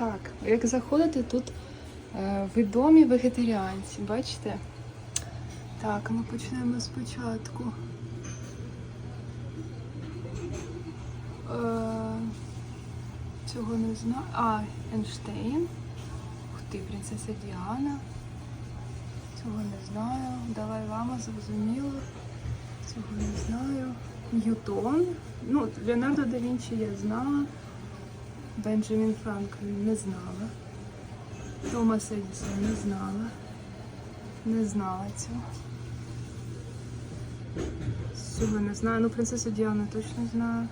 Так, як заходите, тут е, відомі вегетаріанці, бачите? Так, ми почнемо спочатку. Е, цього не знаю. А, Ейнштейн. Ух ти, принцеса Діана. Цього не знаю. Далай Лама зрозуміло. Цього не знаю. Ньютон. Ну, Леонардо да Вінчі я знала. Бенджамін Франклін не знала. Томас Едісон не знала. Не знала цього. Цього не знаю. Ну, принцесу Діану точно знаю.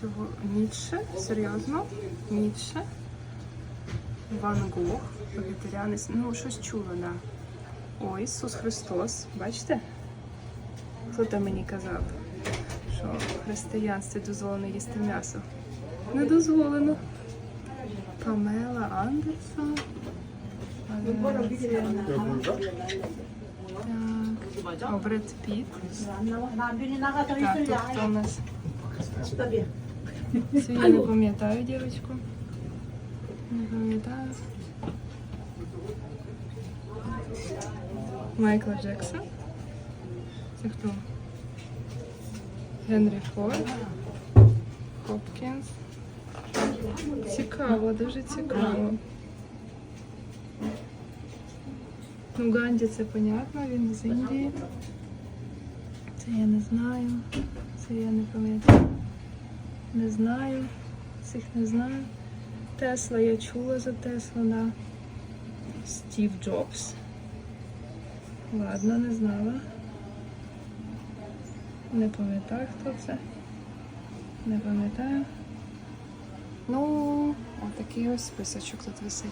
Цього Ніцше. Серйозно? Ніцше. Ван Гог. Вегетаріанець. Ну, щось чула. Да. О, Ісус Христос. Бачите? Хто там мені казав, що християнстві дозволено їсти м'ясо? Не дозволено. Памела Андерсон. Так. О, Бред Піт. Так, тут хто у нас? Цю я не пам'ятаю, дівчинку. Не пам'ятаю. Майкла Джексон. Це хто? Генрі Форд. Хопкінс. Цікаво, дуже цікаво. Ну, Ганді це понятно, він з Індії. Це я не знаю. Це я не пам'ятаю. Не знаю. Цих не знаю. Тесла я чула за Теслу, да. Стів Джобс. Ладно, не знала. Не пам'ятаю, хто це. Не пам'ятаю. Ну, отакий ось списочок тут висить.